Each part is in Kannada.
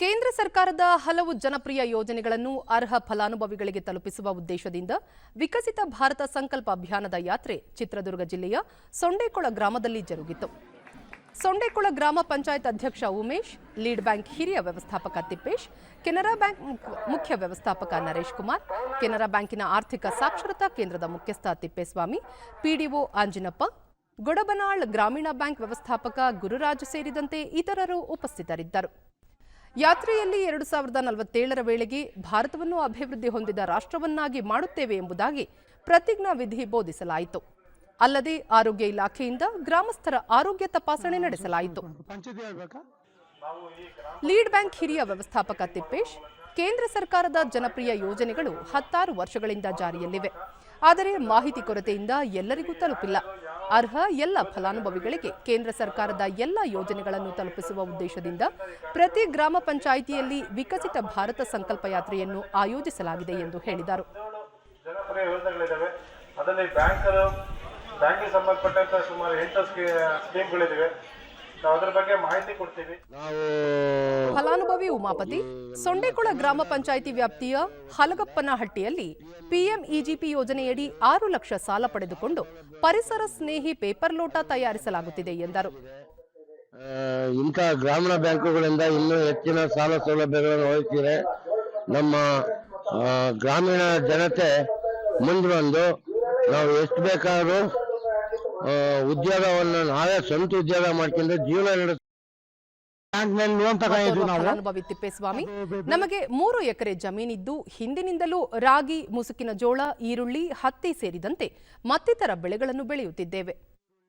ಕೇಂದ್ರ ಸರ್ಕಾರದ ಹಲವು ಜನಪ್ರಿಯ ಯೋಜನೆಗಳನ್ನು ಅರ್ಹ ಫಲಾನುಭವಿಗಳಿಗೆ ತಲುಪಿಸುವ ಉದ್ದೇಶದಿಂದ ವಿಕಸಿತ ಭಾರತ ಸಂಕಲ್ಪ ಅಭಿಯಾನದ ಯಾತ್ರೆ ಚಿತ್ರದುರ್ಗ ಜಿಲ್ಲೆಯ ಸೊಂಡೇಕೊಳ ಗ್ರಾಮದಲ್ಲಿ ಜರುಗಿತು. ಸೊಂಡೇಕೊಳ ಗ್ರಾಮ ಪಂಚಾಯತ್ ಅಧ್ಯಕ್ಷ ಉಮೇಶ್, ಲೀಡ್ ಬ್ಯಾಂಕ್ ಹಿರಿಯ ವ್ಯವಸ್ಥಾಪಕ ತಿಪ್ಪೇಶ್, ಕೆನರಾ ಬ್ಯಾಂಕ್ ಮುಖ- ಮುಖ್ಯ ವ್ಯವಸ್ಥಾಪಕ ನರೇಶ್ ಕುಮಾರ್, ಕೆನರಾ ಬ್ಯಾಂಕಿನ ಆರ್ಥಿಕ ಸಾಕ್ಷರತಾ ಕೇಂದ್ರದ ಮುಖ್ಯಸ್ಥ ತಿಪ್ಪೇಸ್ವಾಮಿ, ಪಿಡಿಒ ಆಂಜಿನಪ್ಪ, ಗೊಡಬನಾಳ್ ಗ್ರಾಮೀಣ ಬ್ಯಾಂಕ್ ವ್ಯವಸ್ಥಾಪಕ ಗುರುರಾಜ್ ಸೇರಿದಂತೆ ಇತರರು ಉಪಸ್ಥಿತರಿದ್ದರು. ಯಾತ್ರೆಯಲ್ಲಿ ಎರಡು ಸಾವಿರದ ನಲವತ್ತೇಳರ ವೇಳೆಗೆ ಭಾರತವನ್ನು ಅಭಿವೃದ್ಧಿ ಹೊಂದಿದ ರಾಷ್ಟ್ರವನ್ನಾಗಿ ಮಾಡುತ್ತೇವೆ ಎಂಬುದಾಗಿ ಪ್ರತಿಜ್ಞಾ ವಿಧಿ ಬೋಧಿಸಲಾಯಿತು. ಅಲ್ಲದೆ ಆರೋಗ್ಯ ಇಲಾಖೆಯಿಂದ ಗ್ರಾಮಸ್ಥರ ಆರೋಗ್ಯ ತಪಾಸಣೆ ನಡೆಸಲಾಯಿತು. ಲೀಡ್ ಬ್ಯಾಂಕ್ ಹಿರಿಯ ವ್ಯವಸ್ಥಾಪಕ ತಿಪ್ಪೇಶ್, ಕೇಂದ್ರ ಸರ್ಕಾರದ ಜನಪ್ರಿಯ ಯೋಜನೆಗಳು ಹತ್ತಾರು ವರ್ಷಗಳಿಂದ ಜಾರಿಯಲ್ಲಿವೆ. ಆದರೆ ಮಾಹಿತಿ ಕೊರತೆಯಿಂದ ಎಲ್ಲರಿಗೂ ತಲುಪಿಲ್ಲ. ಅರ್ಹ ಎಲ್ಲ ಫಲಾನುಭವಿಗಳಿಗೆ ಕೇಂದ್ರ ಸರ್ಕಾರದ ಎಲ್ಲ ಯೋಜನೆಗಳನ್ನು ತಲುಪಿಸುವ ಉದ್ದೇಶದಿಂದ ಪ್ರತಿ ಗ್ರಾಮ ಪಂಚಾಯಿತಿಯಲ್ಲಿ ವಿಕಸಿತ ಭಾರತ ಸಂಕಲ್ಪ ಯಾತ್ರೆಯನ್ನು ಆಯೋಜಿಸಲಾಗಿದೆ ಎಂದು ಹೇಳಿದರು. ಬ್ಯಾಂಕಿಗೆ ಸುಮಾರು ಎಂಟು ನಾವು ಅದ್ರ ಬಗ್ಗೆ ಮಾಹಿತಿ ಕೊಡ್ತೀವಿ. ನಾವು ಫಲಾನುಭವಿ ಉಮಾಪತಿ ಸೊಂಡೇಕೊಳ ಗ್ರಾಮ ಪಂಚಾಯಿತಿ ವ್ಯಾಪ್ತಿಯ ಹಲಗಪ್ಪನಹಟ್ಟಿಯಲ್ಲಿ ಪಿಎಂಇಜಿಪಿ ಯೋಜನೆಯಡಿ ಆರು ಲಕ್ಷ ಸಾಲ ಪಡೆದುಕೊಂಡು ಪರಿಸರ ಸ್ನೇಹಿ ಪೇಪರ್ ಲೋಟ ತಯಾರಿಸಲಾಗುತ್ತಿದೆ ಎಂದರು. ಇಂತಹ ಇಂಥ ಗ್ರಾಮೀಣ ಬ್ಯಾಂಕುಗಳಿಂದ ಇನ್ನೂ ಹೆಚ್ಚಿನ ಸಾಲ ಸೌಲಭ್ಯಗಳನ್ನು ಒದಗಿಸಿದರೆ ನಮ್ಮ ಗ್ರಾಮೀಣ ಜನತೆ ಮುಂದೆ ಬಂದು ನಾವು ಎಷ್ಟು ಬೇಕಾದ್ರೂ ಉದ್ಯೋಗವನ್ನು ನಾವೇ ಸ್ವಂತ ಉದ್ಯೋಗ ಮಾಡ್ಕೊಂಡು ಜೀವನ ನಡೆಸ ಫಲಾನುಭವಿ ತಿಪ್ಪೇಸ್ವಾಮಿ. ನಮಗೆ ಮೂರು ಎಕರೆ ಜಮೀನಿದ್ದು ಹಿಂದಿನಿಂದಲೂ ರಾಗಿ ಮುಸುಕಿನ ಜೋಳ ಈರುಳ್ಳಿ ಹತ್ತಿ ಸೇರಿದಂತೆ ಮತ್ತಿತರ ಬೆಳೆಗಳನ್ನು ಬೆಳೆಯುತ್ತಿದ್ದೇವೆ.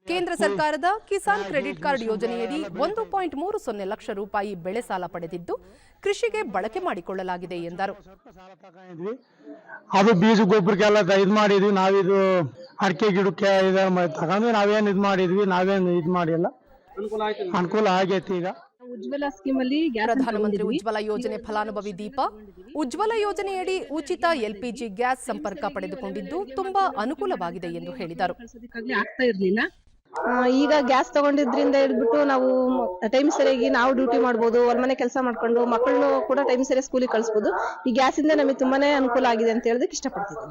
ಕೇಂದ್ರ ಸರ್ಕಾರದ ಕಿಸಾನ್ ಕ್ರೆಡಿಟ್ ಕಾರ್ಡ್ ಯೋಜನೆಯಡಿ ಒಂದು ಪಾಯಿಂಟ್ ಮೂರು ಸೊನ್ನೆ ಲಕ್ಷ ರೂಪಾಯಿ ಬೆಳೆ ಸಾಲ ಪಡೆದಿದ್ದು ಕೃಷಿಗೆ ಬಳಕೆ ಮಾಡಿಕೊಳ್ಳಲಾಗಿದೆ ಎಂದರು. ಅದು ಬೀಜ ಗೊಬ್ಬರಕ್ಕೆಲ್ಲ ಇದು ಮಾಡಿದ್ವಿ. ನಾವಿದು ಅಡಿಕೆ ಗಿಡಕ್ಕೆ ಇದು ಮ- ತಗೊಂಡು ನಾವೇನ್ ಇದು ಮಾಡಿದ್ವಿ ನಾವೇನ್ ಇದು ಮಾಡಿಲ್ಲ. ಅನುಕೂಲ ಆಗೈತಿ ಈಗ. ಉಜ್ವಲ ಸ್ಕೀಮ್ ಅಲ್ಲಿ ಗ್ಯಾಸ್ ಪ್ರಧಾನಮಂತ್ರಿ ಉಜ್ವಲ ಯೋಜನೆ ಫಲಾನುಭವಿ ದೀಪ. ಉಜ್ವಲ ಯೋಜನೆಯಡಿ ಉಚಿತ ಎಲ್ಪಿಜಿ ಗ್ಯಾಸ್ ಸಂಪರ್ಕ ಪಡೆದುಕೊಂಡಿದ್ದು ತುಂಬಾ ಅನುಕೂಲವಾಗಿದೆ ಎಂದು ಹೇಳಿದರು. ಕಳ್ಸೋದಕ್ಕಾಗ್ಲಿ ಆಗ್ತಾ ಇರ್ಲಿಲ್ಲ. ಆ, ಈಗ ಗ್ಯಾಸ್ ತಗೊಂಡಿದ್ರಿಂದ ಹೇಳ್ಬಿಟ್ಟು ನಾವು ಟೈಮ್ ಸರಿಯಾಗಿ ನಾವು ಡ್ಯೂಟಿ ಮಾಡ್ಬೋದು ಮನೆ ಕೆಲಸ ಮಾಡ್ಕೊಂಡು ಮಕ್ಕಳನ್ನು ಕೂಡ ಟೈಮ್ ಸರಿಯಾಗಿ ಸ್ಕೂಲಿಗೆ ಕಳಿಸಬಹುದು ಈ ಗ್ಯಾಸ್ ಇಂದ ನಮಗೆ ತುಂಬಾನೇ ಅನುಕೂಲ ಆಗಿದೆ ಅಂತ ಹೇಳೋದಕ್ಕೆ ಇಷ್ಟಪಡ್ತೀನಿ